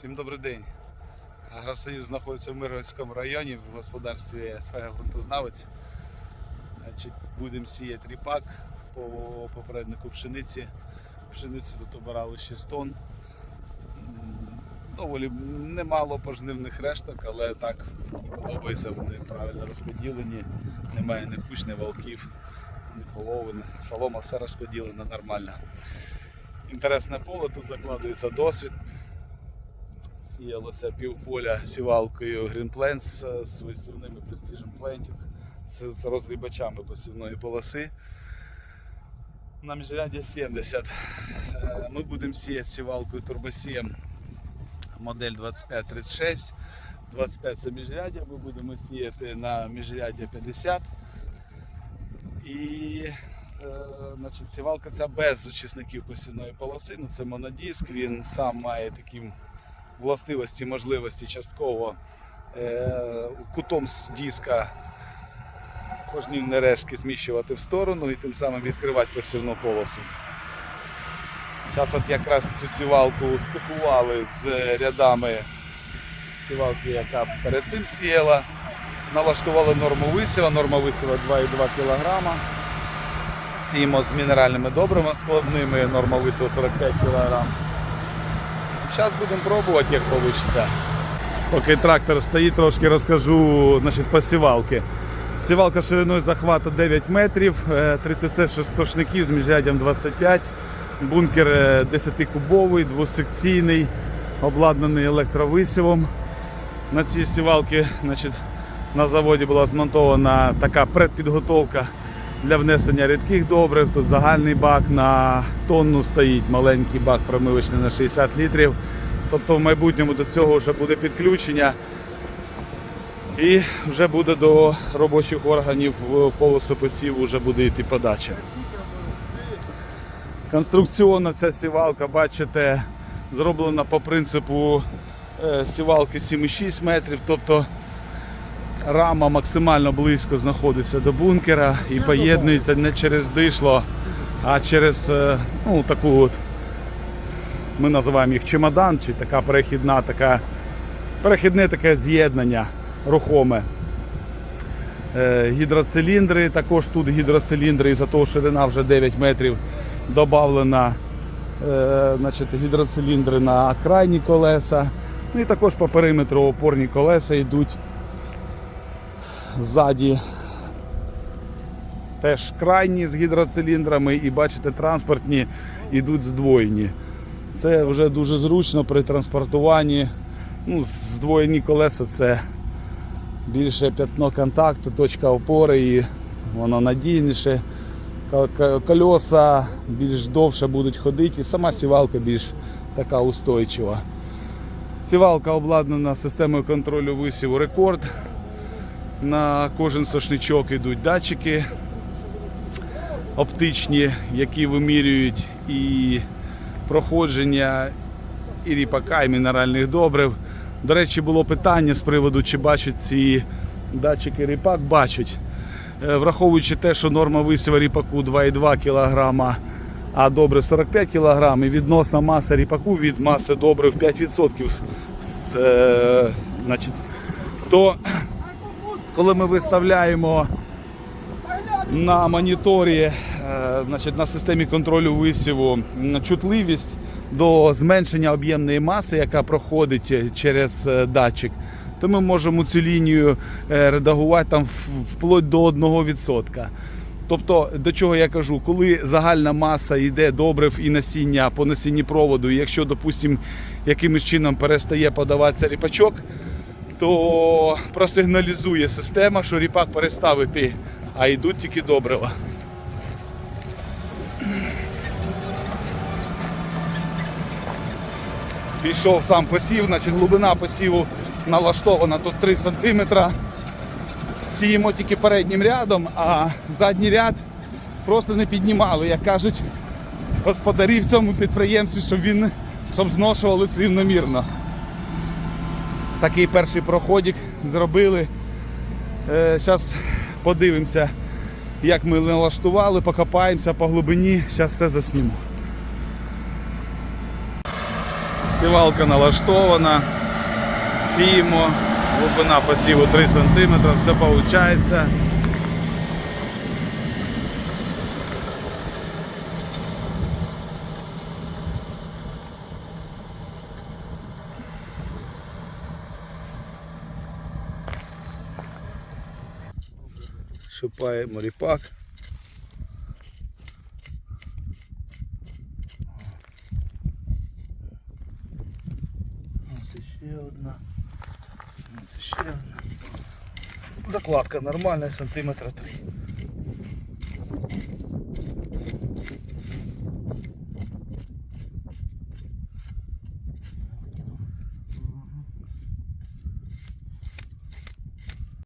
Всім добрий день. Агросоюз знаходиться в Миргородському районі в господарстві СФ «Грунтознавець». Будемо сіяти ріпак по попереднику пшениці. Пшениці тут обирали 6 тонн. Доволі немало пожнивних решток, але так подобається, вони правильно розподілені. Немає ні куч, ні волків, ні половин. Солома все розподілено нормально. Інтересне поле, тут закладується досвід. Сіялося півполя сівалкою Plants з висівними Precision Planting, з, розгрібачами посівної полоси. На міжряді 70. Е, Ми будемо сіяти сівалкою турбосієм модель 2536. 25 це міжряддя, ми будемо сіяти на міжряддя 50. І е, значить, сівалка ця без учасників посівної полоси. Ну, це монодиск, він сам має такі властивості, можливості частково е, кутом з диска пожнівні решки зміщувати в сторону і тим самим відкривати посівну полосу. Зараз от якраз цю сівалку стикували з рядами сівалки, яка перед цим сіяла. Налаштували норму висіва, норма висіва 2,2 кг. Сіємо з мінеральними добрими складними, норма висіва 45 кг. Зараз будемо пробувати, як вийде. Поки трактор стоїть, трошки розкажу значить, по сівалки. Сівалка шириною захвату 9 метрів, е, 36 сошників з міжряддям 25, бункер е, 10-кубовий, двосекційний, обладнаний електровисівом. На цій сівалці на заводі була змонтована така предпідготовка для внесення рідких добрив. Тут загальний бак на тонну стоїть, маленький бак промивочний на 60 літрів. Тобто в майбутньому до цього вже буде підключення і вже буде до робочих органів в полосу посіву вже буде йти подача. Конструкційна ця сівалка, бачите, зроблена по принципу е, сівалки 7,6 метрів, тобто рама максимально близько знаходиться до бункера і поєднується не через дишло, а через е, ну, таку от, ми називаємо їх чемодан, чи така перехідна, така, перехідне таке з'єднання рухоме. Е, Гідроциліндри, також тут гідроциліндри, із-за того ширина вже 9 метрів додавлена е, гідроциліндри на крайні колеса. Ну і також по периметру опорні колеса йдуть ззаді. Теж крайні з гідроциліндрами і бачите, транспортні йдуть здвоєні. Це вже дуже зручно при транспортуванні. Ну, здвоєні колеса це більше п'ятно контакту, точка опори і воно надійніше. Колеса більш довше будуть ходити і сама сівалка більш така устойчива. Сівалка обладнана системою контролю висіву рекорд. На кожен сошничок йдуть датчики оптичні, які вимірюють і проходження і ріпака, і мінеральних добрив. До речі, було питання з приводу, чи бачать ці датчики ріпак. Бачать. Е, Враховуючи те, що норма висіва ріпаку 2,2 кг, а добрив 45 кг, і відносна маса ріпаку від маси добрив 5%. З, е, значить, то коли ми виставляємо на моніторі, значить, на системі контролю висіву чутливість до зменшення об'ємної маси, яка проходить е, через е, датчик, то ми можемо цю лінію е, редагувати там вплоть до 1%. Тобто, до чого я кажу, коли загальна маса йде добрив і насіння по насінні проводу, і якщо, допустимо, якимось чином перестає подаватися ріпачок, то просигналізує система, що ріпак перестав іти, а йдуть тільки добрива. Пішов сам посів, значить глибина посіву налаштована тут 3 см. Сіємо тільки переднім рядом, а задній ряд просто не піднімали, як кажуть господарі в цьому підприємстві, щоб він щоб зношувались рівномірно. Такий перший проходик зробили. Зараз подивимося, як ми налаштували, покопаємося по глибині. Зараз все засніму. Сівалка налаштована. Сіємо. Глибина посіву 3 см, все виходить. Шипаємо ріпак. От ще одна. Ще одна. Закладка нормальна, сантиметра 3.